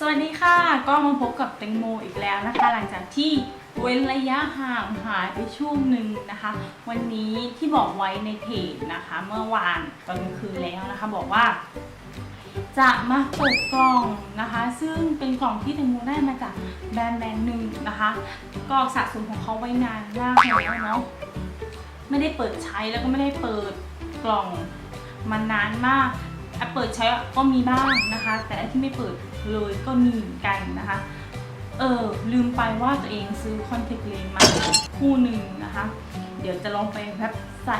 สวัสดีค่ะ ก็มาพบกับแตงโมอีกแล้วนะคะ หลังจากที่เว้นระยะห่างหายไปช่วงหนึ่งนะคะ วันนี้ที่บอกไว้ในเพจนะคะ เมื่อวานตอนกลางคืนแล้วนะคะ บอกว่า จะมาเปิดกล่องนะคะ ซึ่งเป็นกล่องที่แตงโมได้มาจากแบรนด์แบรนด์หนึ่งนะคะก็สะสมของเขาไว้นานมากแล้วเนาะไม่ได้เปิดใช้แล้วก็ไม่ได้เปิดกล่องมานานมากเปิดใช้ก็มีบ้างนะคะ แต่ที่ไม่เปิด เลยก็มีเหมือนกันนะคะ เออลืมไปว่าตัวเองซื้อคอนแทคเลนส์มาคู่หนึ่งนะคะ เดี๋ยวจะลองไปแบบใส่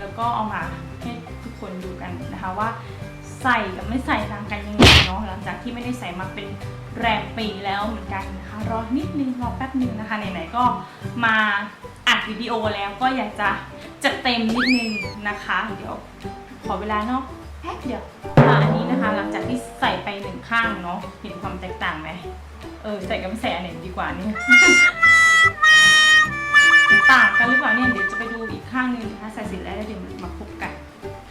แล้วก็เอามาให้ทุกคนดูกันนะคะว่าใส่กับไม่ใส่ต่างกันยังไงเนาะหลังจากที่ไม่ได้ใส่มาเป็นแรมปีแล้วเหมือนกันนะคะรอนิดนึงรอแป๊บนึงนะคะไหนๆก็มาอัดวิดีโอแล้วก็อยากจะจัดเต็มนิดนึงนะคะ เดี๋ยวขอเวลาเนาะแป๊บเดียว หลังจากที่ใส่ไปหนึ่งข้างเนาะเห็นความแตกต่างไหมเออใส่กับไม่ใส่อันไหนดีกว่านี่ต่างกันหรือเปล่าเนี่ยเดี๋ยวจะไปดูอีกข้างหนึงนะคะใส่เสร็จแล้วเดี๋ยวมาพบกัน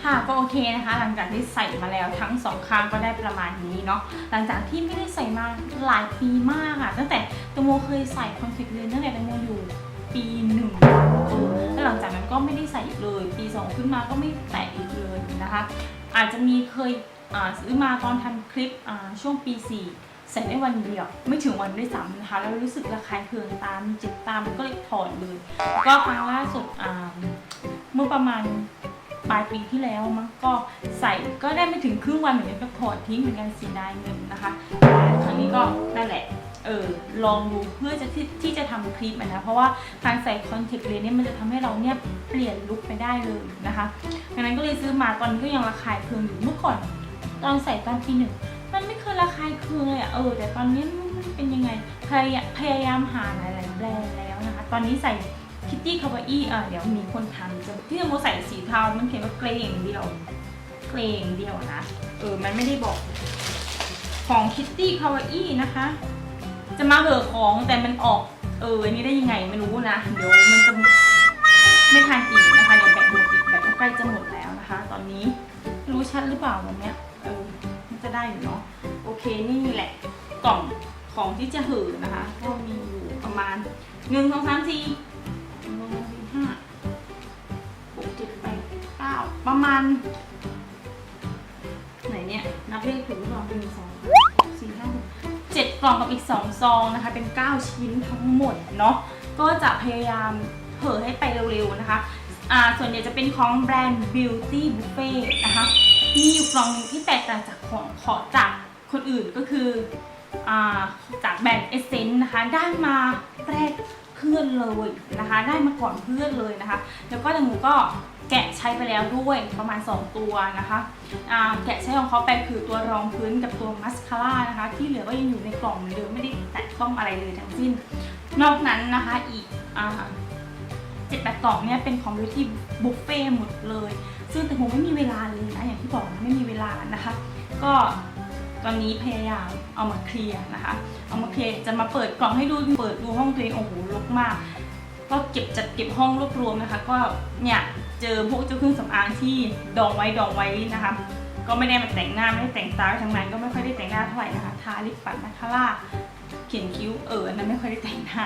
ค่ะก็โอเคนะคะ หลังจากที่ใส่มาแล้วทั้งสองข้างก็ได้ประมาณนี้เนาะหลังจากที่ไม่ได้ใส่มาหลายปีมากอะตั้งแต่ตังโมเคยใส่คอนแทคเลนส์ตั้งแต่ตังโมอยู่ ปีหนึ่งเออแล้วหลังจากนั้นก็ไม่ได้ใส่อีกเลย ปีสองขึ้นมาก็ไม่แตะอีกเลยนะคะ อาจจะมีเคยซื้อมาตอนทำคลิปช่วงปีสี่ใส่ได้วันเดียว ไม่ถึงวันด้วยซ้ำนะคะ แล้วรู้สึกระคายเคืองตามเจ็บตามก็เลยถอดเลย ก็ครั้งล่าสุดเมื่อประมาณปลายปีที่แล้วมั้งก็ใส่ก็ได้ไม่ถึงครึ่งวันเหมือนกันก็ถอดทิ้งเหมือนกันเสียดายเงินนะคะ ครั้งนี้ก็นั่นแหละ เออลองดูเพื่อจะที่ที่จะทำคลิปนะเพราะว่าการใส่คอนแทคเลนส์เนี่ยมันจะทำให้เราเนี่ยเปลี่ยนลุคไปได้เลยนะคะดังนั้นก็เลยซื้อมาตอนนี้ก็ยังระคายเคืองอยู่เมื่อก่อนตอนใส่ตอนปีหนึ่งมันไม่เคยระคายเคืองเลยอะเออ แต่ตอนนี้มันเป็นยังไงพยายามพยายามหาหลายๆแบรนด์แล้วนะคะ ตอนนี้ใส่คิตตี้คาวาอี้อะเดี๋ยวมีคนทำจะที่จะโมใส่สีเทา มันเขียนว่าเกรงเดียว เกรงเดียวนะ เออ มันไม่ได้บอก ของคิตตี้คาวาอี้นะคะ จะมาเหอของแต่มันออก เอออันนี้ได้ยังไงไม่รู้นะ เดี๋ยวมันจะไม่ทันอีกนะคะเดี๋ยวแบตหมดอีกแบตก็ใกล้จะหมดแล้วนะคะ ตอนนี้รู้ชัดหรือเปล่าวันเนี้ยเออมันจะได้อยู่เนาะโอเคนี่แหละกล่องของที่จะเห่อนะคะ ก็มีอยู่ประมาณหนึ่งสองสามสี่หนึ่งสองสามสี่ห้าหกเจ็ดแปดเก้าประมาณ ไหนเนี่ย นับเลขถูกหรือเปล่าหนึ่งสองสี่ห้าหก กล่องกับอีกสองซองนะคะ เป็นเก้าชิ้นทั้งหมดเนาะ ก็จะพยายามเผอให้ไปเร็วๆนะคะ อ่า ส่วนใหญ่จะเป็นของแบรนด์ Beauty Buffet นะคะ มีอยู่กล่องที่แตกต่างจากของขอจากคนอื่นก็คือ อ่า จากแบรนด์เอเซนนะคะ ได้มาแรก เพื่อนเลยนะคะ ได้มาก่อนเพื่อนเลยนะคะ แล้วก็ทางหนูก็แกะใช้ไปแล้วด้วยประมาณ 2 ตัวนะคะอ่าแกะใช้ของเขาไปคือตัวรองพื้นกับตัวมัสคาร่านะคะ ที่เหลือก็ยังอยู่ในกล่องเหมือนเดิมไม่ได้แตะต้องอะไรเลยทั้งสิ้น นอกนั้นนะคะอีกเจ็ดแปดกล่องเนี่ยเป็นของ beauty buffet หมดเลย ซึ่งแต่ผมไม่มีเวลาเลยนะอย่างที่บอกไม่มีเวลานะคะ ก็ ตอนนี้พยายามเอามาเคลียร์นะคะ เอามาเคลียร์จะมาเปิดกล่องให้ดูเปิดดูห้องตัวเองโอ้โหรกมาก ก็เก็บจัดเก็บห้องรวบรวมนะคะ ก็เนี่ยเจอพวกเจ้าเครื่องสำอางที่ดองไว้ดองไว้นะคะ ก็ไม่ได้มาแต่งหน้าไม่ได้แต่งตาทั้งนั้นก็ไม่ค่อยได้แต่งหน้าเท่าไหร่นะคะทาลิปปัดมาคาร่าเขียนคิ้วเออนั้นไม่ค่อยได้แต่งหน้า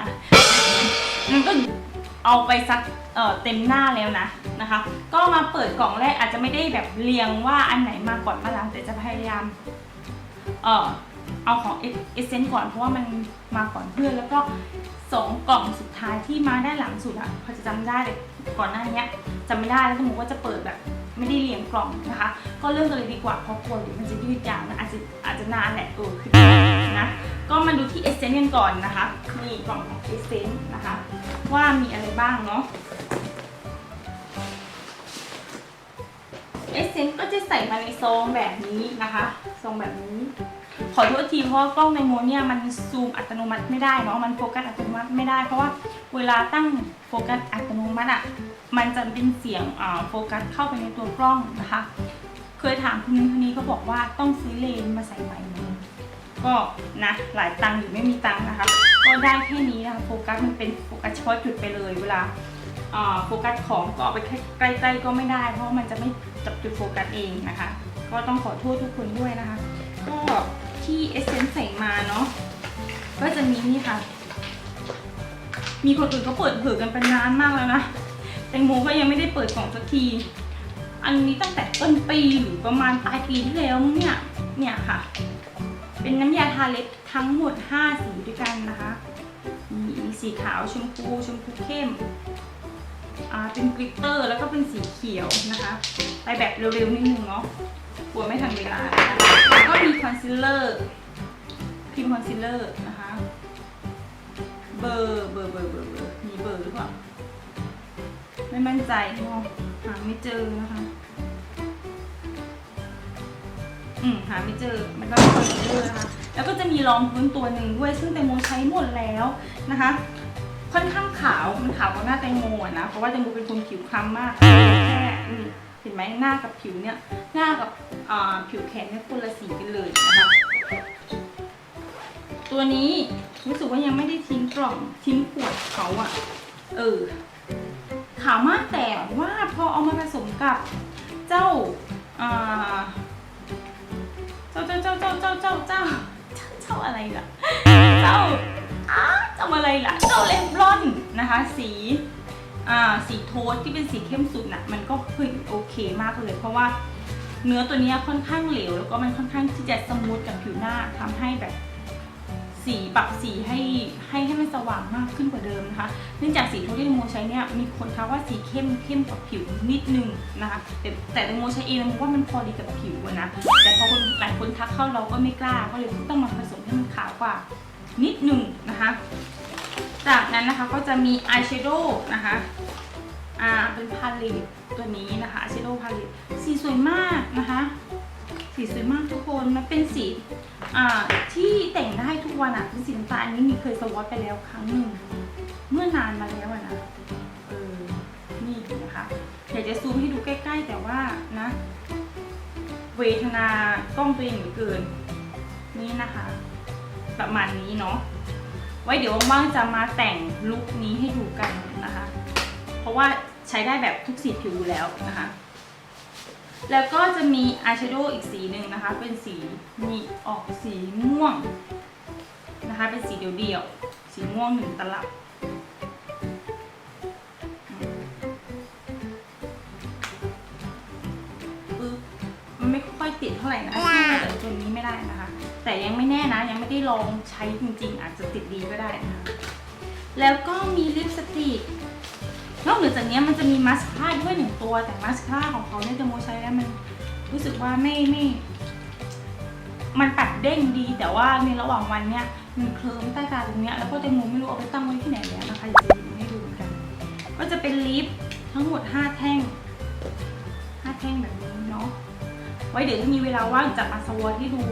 มันก็เอาไปซักเเต็มหน้าแล้วนะนะคะ ก็มาเปิดกล่องแรกอาจจะไม่ได้แบบเรียงว่าอันไหนมาก่อนมาหลังแต่จะพยายาม เออเอาของเอเซนต์ก่อนเพราะว่ามันมาก่อนเพื่อนแล้วก็สองกล่องสุดท้ายที่มาได้หลังสุดอะพอจะจำได้เลยก่อนหน้านี้จำไม่ได้แล้วสมมติว่าจะเปิดแบบไม่ได้เรียงกล่องนะคะ ก็เริ่มกันเลยดีกว่าเพราะกลัวเดี๋ยวมันจะยืดยาวนะอาจจะอาจจะนานแหละเออคือนะก็มาดูที่เอเซนต์กันก่อนนะคะนี่กล่องของเอเซนต์นะคะ ว่ามีอะไรบ้างเนาะเอเซนต์ก็จะใส่มาในซองแบบนี้นะคะ ซองแบบนี้ ขอโทษทีเพราะว่ากล้องในโมเนี่ยมันซูมอัตโนมัติไม่ได้เนาะมันโฟกัสอัตโนมัติไม่ได้ เพราะว่าเวลาตั้งโฟกัสอัตโนมัติอะมันจะเป็นเสียงโฟกัสเข้าไปในตัวกล้องนะคะ เคยถามคุณนึงคนนี้ก็บอกว่าต้องซื้อเลนมาใส่ใหม่ก็นะหลายตังค์อยู่ไม่มีตังค์นะคะ ก็ได้แค่นี้นะคะโฟกัสมันเป็นโฟกัสเฉพาะจุดไปเลยเวลาโฟกัสของก็เอาไปใกล้ๆก็ไม่ได้ เพราะมันจะไม่จับจุดโฟกัสเองนะคะ ก็ต้องขอโทษทุกคนด้วยนะคะ ก็ที่เอเซนใส่มาเนาะก็จะมีนี่ค่ะ มีคนอื่นก็เปิดเผยกันเป็นนานมากแล้วนะแตงโมก็ยังไม่ได้เปิดกล่องสักที อันนี้ตั้งแต่ต้นปีหรือประมาณปลายปีที่แล้วเนี่ยเนี่ยค่ะ เป็นน้ำยาทาเล็บทั้งหมด 5 สีด้วยกันนะคะมีมีสีขาวชมพูชมพูเข้มอ่าเป็นกลิตเตอร์แล้วก็เป็นสีเขียวนะคะ ไปแบบเร็วๆนิดนึงเนาะ กลัวไม่ทันเวลานะคะแล้วก็มีคอนซีลเลอร์ครีมคอนซีลเลอร์นะคะ เบอร์เบอร์เบอร์เบอร์เบอร์มีเบอร์หรือเปล่า ไม่มั่นใจเนาะหาไม่เจอนะคะ อืมหาไม่เจอ มันก็คอนซีลเลอร์นะคะ แล้วก็จะมีรองพื้นตัวหนึ่งด้วย ซึ่งแตงโมใช้หมดแล้วนะคะค่อนข้างขาว มันขาวกว่าหน้าแตงโมอะนะ เพราะว่าแตงโมเป็นคนผิวคล้ำมากแค่อืม เห็นไหมหน้ากับผิวเนี่ยหน้ากับผิวแขนเนี่ยคนละสีกันเลยนะคะตัวนี้รู้สึกว่ายังไม่ได้ทิ้งกล่องทิ้งขวดเขาอะเออขาวมากแต่ว่าพอเอามาผสมกับเจ้าเจ้าเจ้าเจ้าเจ้าเจ้าเจ้าเจ้าเจ้าอะไรล่ะเจ้าอ้าเจ้าอะไรล่ะเจ้าเลมรอนนะคะ สี สีโทสที่เป็นสีเข้มสุดน่ะมันก็เฮ้ยโอเคมากเลย เพราะว่าเนื้อตัวนี้ค่อนข้างเหลว แล้วก็มันค่อนข้างที่จะสมูทกับผิวหน้าทำให้แบบสีปรับสีให้ให้ให้มันสว่างมากขึ้นกว่าเดิมนะคะ เนื่องจากสีโทนที่แตงโมใช้เนี่ยมีคนทักว่าสีเข้มเข้มกว่าผิวนิดนึงนะคะแต่แต่แตงโมใช้เองแตงโมว่ามันพอดีกับผิวนะแต่พอคนหลายคนทักเข้าเราก็ไม่กล้าก็เลยต้องมาผสมให้มันขาวกว่านิดนึงนะคะ จากนั้นนะคะก็จะมีอายแชโดว์นะคะอ่าเป็นพาเลตตัวนี้นะคะอายแชโดว์พาเลตสีสวยมากนะคะ สีสวยมากทุกคนมันเป็นสีอ่าที่แต่งได้ทุกวันอะเป็นสีน้ำตาลอันนี้มีเคยสวอตไปแล้วครั้งหนึ่งเมื่อนานมาแล้วอะนะเออนี่นะคะอยากจะซูมให้ดูใกล้ ๆ แต่ว่านะ เวทนากล้องตัวเองเหลือเกิน นี่นะคะ ประมาณนี้เนาะ ไว้เดี๋ยวว่างๆจะมาแต่งลุคนี้ให้ดูกันนะคะ เพราะว่าใช้ได้แบบทุกสีผิวอยู่แล้วนะคะ แล้วก็จะมีอายแชโดว์อีกสีหนึ่งนะคะ เป็นสีมีออกสีม่วงนะคะ เป็นสีเดี่ยวๆ สีม่วงหนึ่งตลับปึ๊บมันไม่ค่อยติดเท่าไหร่นะสู้กับตัวนี้ไม่ได้นะคะ แต่ยังไม่แน่นะ ยังไม่ได้ลองใช้จริงๆ อาจจะติดดีก็ได้นะแล้วก็มีลิปสติกนอกเหนือจากนี้มันจะมีมาสคาร่าด้วยหนึ่งตัว แต่มาสคาร่าของเขาเนี่ยจะโมใช้แล้วมันรู้สึกว่าไม่ไม่ มันปัดเด้งดี แต่ว่าในระหว่างวันเนี่ยมันเคลิ้มใต้ตาตรงเนี้ยแล้วก็แตงโมไม่รู้เอาไปตั้งไว้ที่ไหนแล้วนะคะอยากจะหยิบให้ดูเหมือนกัน ก็จะเป็นลิปทั้งหมด 5 แท่ง 5 แท่งแบบนี้เนาะไว้เดี๋ยวถ้ามีเวลาว่างจะมาสวอตให้ดู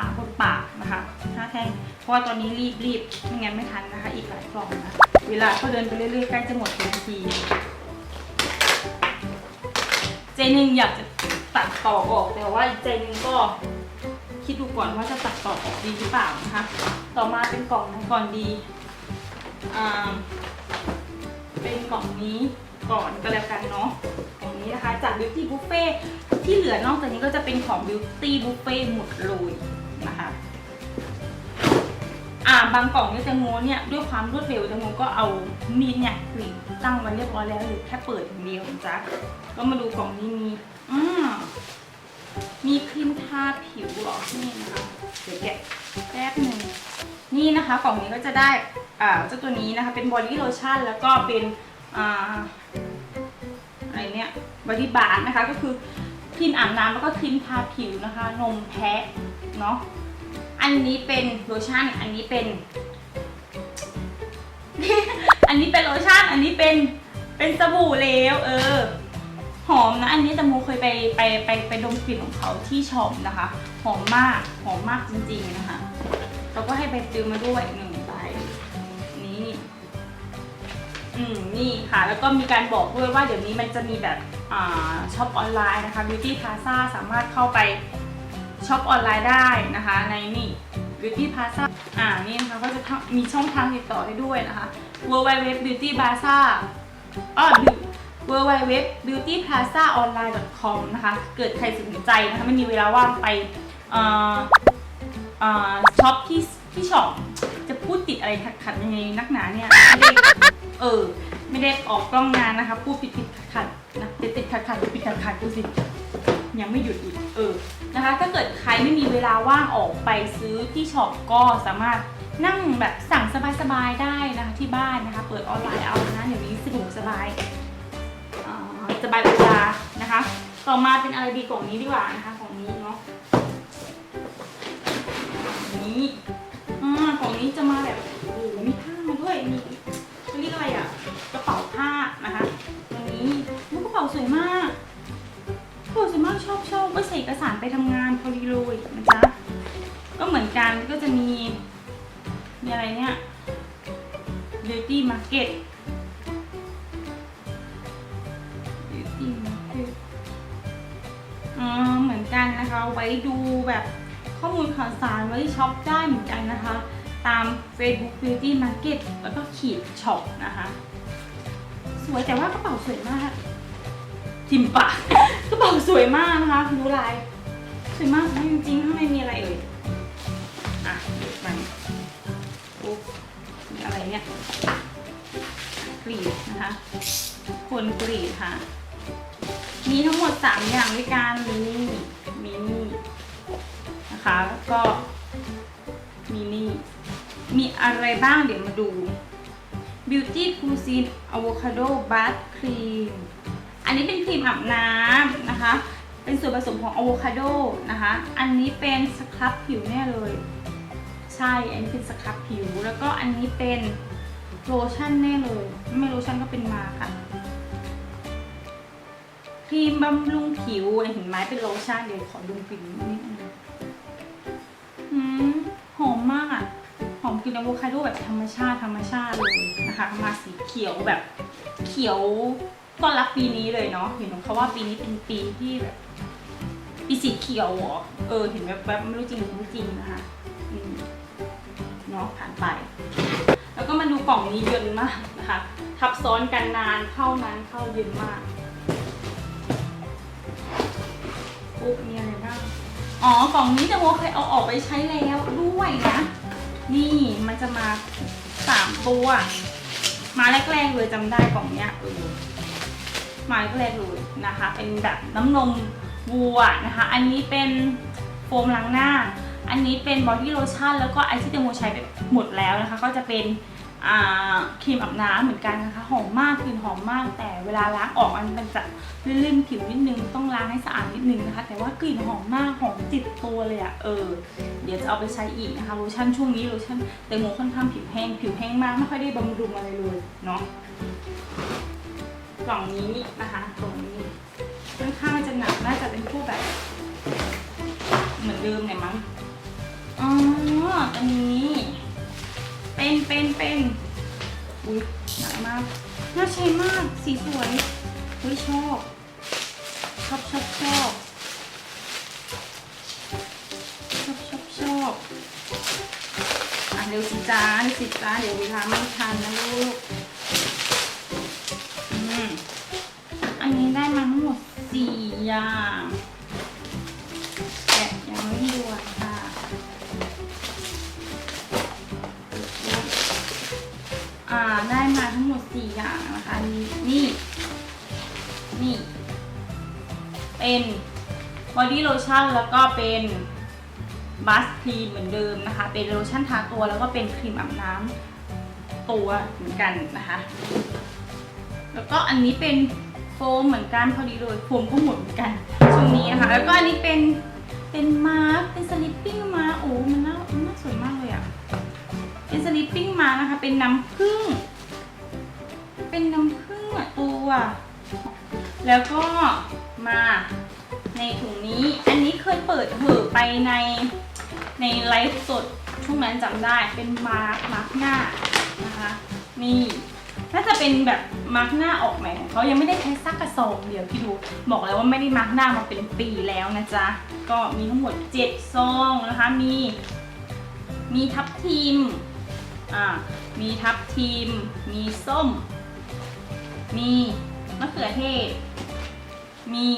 นะคะบนปากนะคะ5แท่ง เพราะว่าตอนนี้รีบรีบไม่งั้นไม่ทันนะคะ อีกหลายกล่องนะ เวลาก็เดินไปเรื่อยๆ ใกล้จะหมดทันที ใจหนึ่งอยากจะตัดต่อออก แต่ว่าอีกใจหนึ่งก็คิดดูก่อนว่าจะตัดต่อออกดีหรือเปล่านะคะ ต่อมาเป็นกล่องไหนก่อนดี อ่า เป็นกล่องนี้ก่อนก็แล้วกันเนาะกล่องนี้นะคะ จาก Beauty Buffet ที่เหลือนอกจากนี้ก็จะเป็นของ Beauty Buffet หมดเลย อ่าบางกล่องเนี่ยแตงโมเนี่ยด้วยความรวดเร็วแตงโมก็เอามีดเนี่ยกรีดตั้งไว้เรียบร้อยแล้วหรือแค่เปิดอย่างเดียวจ๊ะก็มาดูกล่องนี้มีอ่ามีครีมทาผิวหรอนี่นะคะเดี๋ยวแกะแป๊บหนึ่งนี่นะคะกล่องนี้ก็จะได้อ่าเจ้าตัวนี้นะคะเป็นบอดี้โลชั่นแล้วก็เป็นอ่าอะไรเนี่ยบอดี้บาร์นะคะก็คือครีมอาบน้ำแล้วก็ครีมทาผิวนะคะ นมแพะเนาะ อันนี้เป็นโลชั่น อันนี้เป็น อันนี้เป็นโลชั่น อันนี้เป็น เป็นสบู่เหลว เออ หอมนะ อันนี้ตะโมเคยไปไปไปไปดมกลิ่นของเขาที่ช็อปนะคะ หอมมาก หอมมากจริงๆนะคะ เราก็ให้ไปซื้อมาด้วยหนึ่งใบ นี่ อืม นี่ค่ะ แล้วก็มีการบอกด้วยว่าเดี๋ยวนี้มันจะมีแบบ อ่าช็อปออนไลน์นะคะ Beauty Plaza สามารถเข้าไป ช็อปออนไลน์ได้นะคะในนี่ Beauty Plaza อ่านี่นะคะก็จะมีช่องทางติดต่อได้ด้วยนะคะ w w w beauty plaza อ๋อ w w w beauty plaza online com นะคะเกิดใครสนใจนะคะไม่มีเวลาว่างไปช็อปที่ที่ช็อปจะพูดติดอะไรขัดขัดๆยังไงนักหนาเนี่ยไม่ได้เออไม่ได้ออกกล้องนานนะคะ พูดผิดผิดขัดขัดนะติดติดขัดขัดผิดขัดขัดดูสิ ยังไม่หยุดอีกเออนะคะ ถ้าเกิดใครไม่มีเวลาว่างออกไปซื้อที่ช็อปก็สามารถนั่งแบบสั่งสบายๆได้นะคะที่บ้านนะคะ เปิดออนไลน์เอานะเดี๋ยวนี้สะดวกสบายอ่าสบายเวลานะคะ ต่อมาเป็นอะไรดีกล่องนี้ดีกว่านะคะของนี้เนาะนี้อ่ากล่องนี้จะมาแบบโอ้โหมีผ้ามาด้วยมีเรียกอะไรอะกระเป๋าผ้านะคะ โอ้ส่วนมากชอบชอบไว้ใส่เอกสารไปทำงานพอดีเลยนะจ๊ะ ก็เหมือนกันก็จะมี มีอะไรเนี่ย beauty market beauty market อ่าเหมือนกันนะคะ ไว้ดูแบบข้อมูลข่าวสารไว้ช็อปได้เหมือนกันนะคะ ตาม Facebook Beauty Market แล้วก็ขีดช็อปนะคะ สวยแต่ว่ากระเป๋าสวยมาก ทิมปากกระเป๋าสวยมากนะคะดูลายสวยมากจริงๆข้างในมีอะไรเอ่ยอะเดี๋ยวมันโอ้มีอะไรเนี่ยกรีดนะคะคนกรีดค่ะ มีทั้งหมด3อย่างด้วยกันมีนี่มีนี่นะคะก็มีนี่มีอะไรบ้างเดี๋ยวมาดู Beauty Cuisine Avocado Bath Cream อันนี้เป็นครีมอาบน้ำนะคะ เป็นส่วนผสมของอะโวคาโดนะคะ อันนี้เป็นสครับผิวแน่เลย ใช่ อันนี้เป็นสครับผิว แล้วก็อันนี้เป็นโลชั่นแน่เลย ไม่โลชั่นก็เป็นมาค่ะ ครีมบำรุงผิวเห็นไหมเป็นโลชั่นเดี๋ยวขอดูกลิ่นนิดนึงอืมหอมมากอะ หอมกลิ่นอะโวคาโดแบบธรรมชาติธรรมชาติเลยนะคะ มาสีเขียวแบบเขียว ต้อนรับปีนี้เลยเนาะเห็นเขาว่าปีนี้เป็นปีที่แบบปีสีเขียวเหรอเออ เห็นแบบแบบไม่รู้จริงหรือไม่จริงนะคะอืมเนาะผ่านไป แล้วก็มาดูกล่องนี้เย็นมากนะคะ ทับซ้อนกันนานเข้านานเข้าเย็นมากปุ๊บมีอะไรบ้างอ๋อกล่องนี้แต่โมเคยเอาออกไปใช้แล้วด้วยนะ นี่มันจะมาสามตัว มาแรกๆเลยจำได้กล่องเนี้ยเออ มาแรกๆเลยนะคะ เป็นแบบน้ำนมวัวนะคะ อันนี้เป็นโฟมล้างหน้า อันนี้เป็นบอดี้โลชั่นแล้วก็ไอซ์ที่เตโมใช้ไปหมดแล้วนะคะ ก็จะเป็นครีมอาบน้ำเหมือนกันนะคะ หอมมากกลิ่นหอมมาก แต่เวลาล้างออกมันจะลื่นๆผิวนิดนึง ต้องล้างให้สะอาดนิดนึงนะคะ แต่ว่ากลิ่นหอมมากหอมติดตัวเลยอะเออ เดี๋ยวจะเอาไปใช้อีกนะคะโลชั่นช่วงนี้โลชั่นแตงโมค่อนข้างผิวแห้ง ผิวแห้งมากไม่ค่อยได้บำรุงอะไรเลยเนาะ ล่องนี้นะคะกล่องนี้ค่อนข้างจะหนักน่าจะเป็นพวกแบบ เหมือนเดิมเลยมั้งอ๋ออันนี้ เป็นเป็นเป็นอุ้ยหนักมากน่าใช้มากสีสวยเฮ้ยชอบชอบชอบชอบชอบชอบชอบอะเร็วสิจ้าเร็วสิจ้าเดี๋ยวเวลาไม่ทันนะลูก อันนี้ได้มาทั้งหมดสี่อย่างแกะยังไม่ด่วนค่ะอ่าได้มาทั้งหมดสี่อย่างนะคะนี่นี่นี่ เป็นบอดี้โลชั่นแล้วก็เป็นบัสครีมเหมือนเดิมนะคะ เป็นโลชั่นทาตัวแล้วก็เป็นครีมอาบน้ำตัวเหมือนกันนะคะ แล้วก็อันนี้เป็นโฟมเหมือนกันพอดีเลยโฟมก็หมดเหมือนกันช่วงนี้นะคะ แล้วก็อันนี้เป็นเป็นมาร์คเป็นสลิปปิ้งมาร์คโอ้มันน่ามันน่าสวยมากเลยอะเป็นสลิปปิ้งมาร์คนะคะ เป็นน้ำผึ้งเป็นน้ำผึ้งอะตัวแล้วก็มาในถุงนี้ อันนี้เคยเปิดเผยไปในในไลฟ์สดช่วงนั้นจำได้เป็นมาร์คมาร์คหน้านะคะ นี่ น่าจะเป็นแบบมาร์คหน้าออกใหม่ของเขายังไม่ได้ใช้ซักกระสอบเดียวพี่ดูบอกแล้วว่าไม่ได้มาร์คหน้ามาเป็นปีแล้วนะจ๊ะก็มีทั้งหมด7ซองนะคะมีมีทับทิมอ่ามีทับทิมมีส้ม มีมะเขือเทศ มี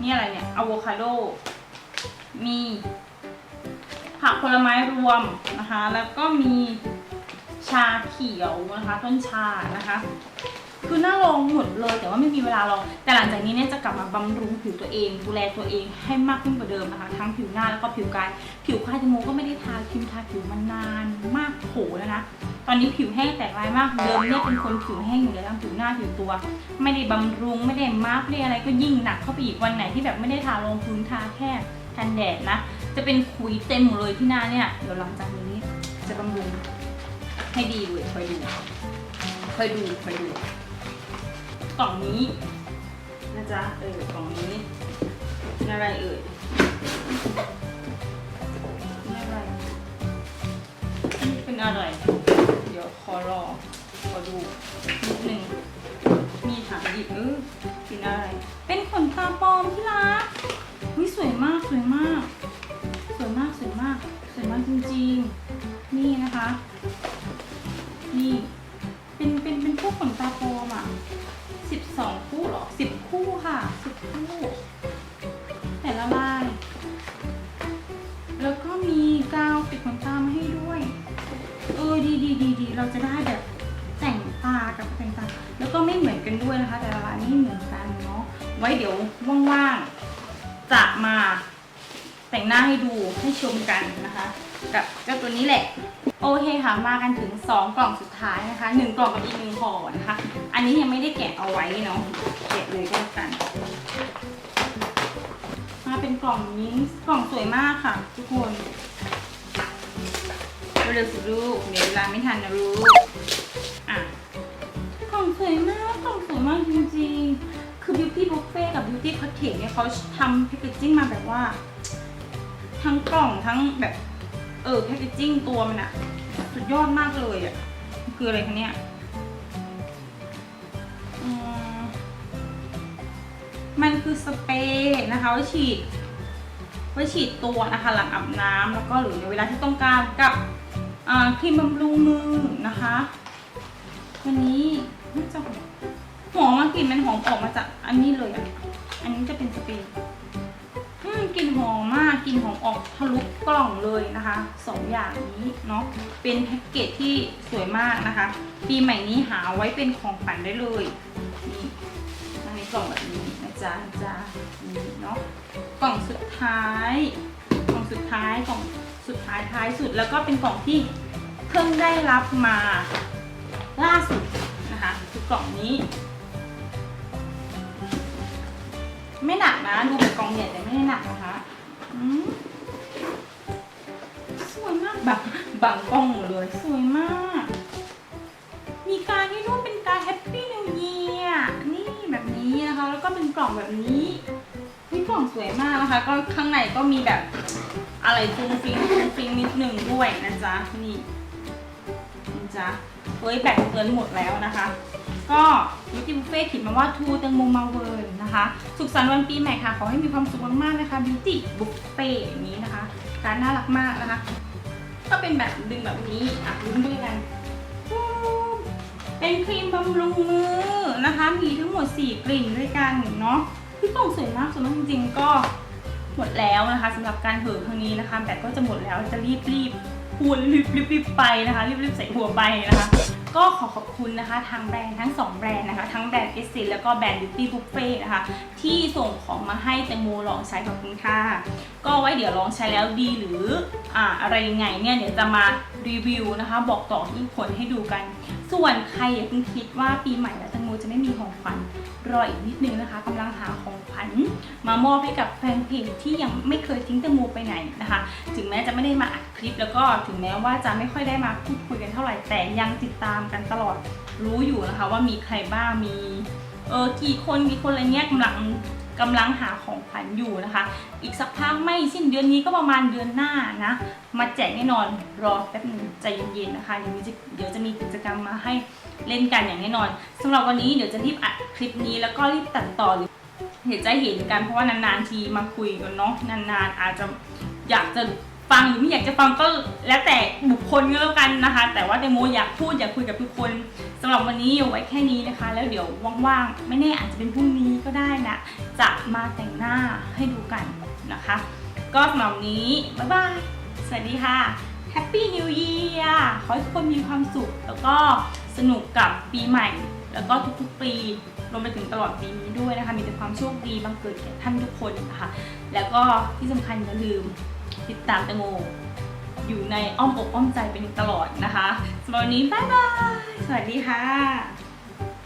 นี่อะไรเนี่ยอะโวคาโด มีผักผลไม้รวมนะคะ แล้วก็มี ชาเขียวนะคะต้นชานะคะ คือน่าลองหมดเลย แต่ว่าไม่มีเวลาลองแต่หลังจากนี้เนี่ยจะกลับมาบำรุงผิวตัวเอง ดูแลตัวเองให้มากขึ้นกว่าเดิมนะคะ ทั้งผิวหน้าแล้วก็ผิวกาย ผิวกายแตงโมก็ไม่ได้ทาครีมทาผิวมานานมากโหแล้วนะตอนนี้ผิวแห้งแตกลายมากเดิมเนี่ยเป็นคนผิวแห้งอยู่แล้วทั้งผิวหน้าผิวตัว ไม่ได้บำรุงไม่ได้มาร์กไม่ได้อะไรก็ยิ่งหนักเข้าไปอีกวันไหนที่แบบไม่ได้ทาลงพื้นทาแค่กันแดดนะ จะเป็นขุยเต็มหมดเลยที่หน้าเนี่ยเดี๋ยวหลังจากนี้จะบำรุง ให้ดีเลยคอยดูคอยดูคอยดูกล่องนี้นะจ๊ะเออกล่องนี้อะไรเอ่ยเป็นอะไรเป็นอะไร เดี๋ยวขอรอขอดูนิดหนึ่งมีถามอีกเออเป็นอะไร เป็นขนตาปลอมที่รักวิสวยมากสวยมาก สวยมากสวยมากสวยมากจริงๆ นี่นะคะ นี่ เป็นเป็นเป็นพวกขนตาปลอมอะสิบสองคู่หรอสิบคู่ค่ะสิบคู่ แต่ละลาย แล้วก็มีกาวปิดขนตามาให้ด้วย เออดีดีดีดีเราจะได้แบบแต่งตากับแต่งตา แล้วก็ไม่เหมือนกันด้วยนะคะ แต่ละลายไม่เหมือนกันเนาะไว้เดี๋ยวว่างๆจะมาแต่งหน้าให้ดูให้ชมกันนะคะ กับเจ้าตัวนี้แหละ โอเคค่ะมากันถึง 2 กล่องสุดท้ายนะคะ 1 กล่องกับอีกหนึ่งห่อนะคะ อันนี้ยังไม่ได้แกะเอาไว้เนาะแกะเลยก็แล้วกัน มาเป็นกล่องนี้กล่องสวยมากค่ะ ทุกคนเร็วๆสิลูกเดี๋ยวเวลาไม่ทันนะลูกอะกล่องสวยมากกล่องสวยมากจริงๆ คือ Beauty Buffet กับ Beauty Cottage เนี่ยเขาทำแพคเกจจิ้งมาแบบว่า ทั้งกล่องทั้งแบบ เออแพคเกจจิ้งตัวมันอะสุดยอดมากเลยอะมันคืออะไรคะเนี่ยมันคือสเปรย์นะคะไว้ฉีดไว้ฉีดตัวนะคะหลังอาบน้ำแล้วก็หรือในเวลาที่ต้องการกับครีมบำรุงมือนะคะวันนี้น่าจะหอมหอมากลิ่นมันหอมออกมาจากอันนี้เลยอะอันนี้จะเป็นสเปรย์ ลิ่นหอมมากกลิ่นหอมออกทะลุกล่องเลยนะคะสองอย่างนี้เนาะเป็นแพ็กเกจที่สวยมากนะคะ ปีใหม่นี้หาไว้เป็นของขวัญได้เลยนี่ในกล่องแบบนี้นะจ๊ะจ๊ะนี่เนาะกล่องสุดท้ายกล่องสุดท้ายกล่องสุดท้ายท้ายสุดแล้วก็เป็นกล่องที่เพิ่งได้รับมาล่าสุดนะคะคือกล่องนี้ ไม่หนักนะ ดูเป็นกล่องใหญ่แต่ไม่ได้หนักนะคะ สวยมากบังบังกล้องหมดเลยสวยมาก มีการที่นู่นเป็นการแฮปปี้นิวเยียนี่แบบนี้นะคะ แล้วก็เป็นกล่องแบบนี้นี่กล่องสวยมากนะคะ ก็ข้างในก็มีแบบอะไรฟุ้งฟิงฟุ้งฟิงนิดหนึ่งด้วยนะจ๊ะนี่นะจ๊ะเฮ้ยแบตเกินหมดแล้วนะคะ ก็บิวตี้บุฟเฟ่ขีดมาว่าทูแตงโมมาเวิร์นนะคะ สุขสันต์วันปีใหม่ค่ะ ขอให้มีความสุขมากๆนะคะบิวตี้บุฟเฟ่อย่างนี้นะคะการน่ารักมากนะคะ ก็เป็นแบบดึงแบบนี้อะลุ้นด้วยกัน เป็นครีมบำรุงมือนะคะ มีทั้งหมด 4 กลิ่นด้วยกันเนาะพี่กล่องสวยมากสวยมากจริงๆก็หมดแล้วนะคะสำหรับการเหินครั้งนี้นะคะ แบตก็จะหมดแล้วจะรีบรีบๆพูดรีบรีบรีบไปนะคะ รีบรีบใส่หัวไปนะคะ ก็ขอขอบคุณนะคะทางแบรนด์ทั้ง 2 แบรนด์นะคะ ทั้งแบรนด์เอสซิแล้วก็แบรนด์บิวตี้บุฟเฟ่นะคะ ที่ส่งของมาให้แตงโมลองใช้ขอบคุณค่ะ ก็ไว้เดี๋ยวลองใช้แล้วดีหรืออ่าอะไรยังไงเนี่ยเดี๋ยวจะมารีวิวนะคะ บอกต่อที่ผลให้ดูกัน ส่วนใครอย่าเพิ่งคิดว่าปีใหม่แล้วแตงโมจะไม่มีของขวัญรออีกนิดนึงนะคะกำลังหาของขวัญมามอบให้กับแฟนเพจที่ยังไม่เคยทิ้งแตงโมไปไหนนะคะ ถึงแม้จะไม่ได้มาอัดคลิป แล้วก็ถึงแม้ว่าจะไม่ค่อยได้มาพูดคุยกันเท่าไหร่แต่ยังติดตามกันตลอดรู้อยู่นะคะ ว่ามีใครบ้างมีเออกี่คนกี่คนอะไรเนี้ยกำลัง กำลังหาของขวัญอยู่นะคะ อีกสักพักไม่สิ้นเดือนนี้ก็ประมาณเดือนหน้านะ มาแจกแน่นอนรอแป๊บนึงใจเย็นๆนะคะเดี๋ยวมีจะเดี๋ยวจะมีกิจกรรมมาให้เล่นกันอย่างแน่นอนสำหรับวันนี้เดี๋ยวจะรีบอัดคลิปนี้แล้วก็รีบตัดต่อหรือเดี๋ยวจะเห็นกันเพราะว่านานๆทีมาคุยกันเนาะนานๆอาจจะอยากจะ ฟังหรือไม่อยากจะฟังก็แล้วแต่บุคคลก็แล้วกันนะคะ แต่ว่าเดโมอยากพูดอยากคุยกับทุกคนสำหรับวันนี้เอาไว้แค่นี้นะคะ แล้วเดี๋ยวว่างๆ ไม่แน่อาจจะเป็นพรุ่งนี้ก็ได้นะ จะมาแต่งหน้าให้ดูกันนะคะ ก็สำหรับนี้ บ๊ายบายสสวัสดีค่ะ Happy New Year ขอให้ทุกคนมีความสุข แล้วก็สนุกกับปีใหม่ แล้วก็ทุกๆ ปีรวมไปถึงตลอดปีนี้ด้วยนะคะ มีแต่ความโชคดีบังเกิดแก่ท่านทุกคนนะคะ แล้วก็ที่สำคัญอย่าลืม ติดตามแตงโมอยู่ในอ้อมอกอ้อมใจเป็นตลอดนะคะสำหรับวันนี้บ๊ายบาย สวัสดีค่ะ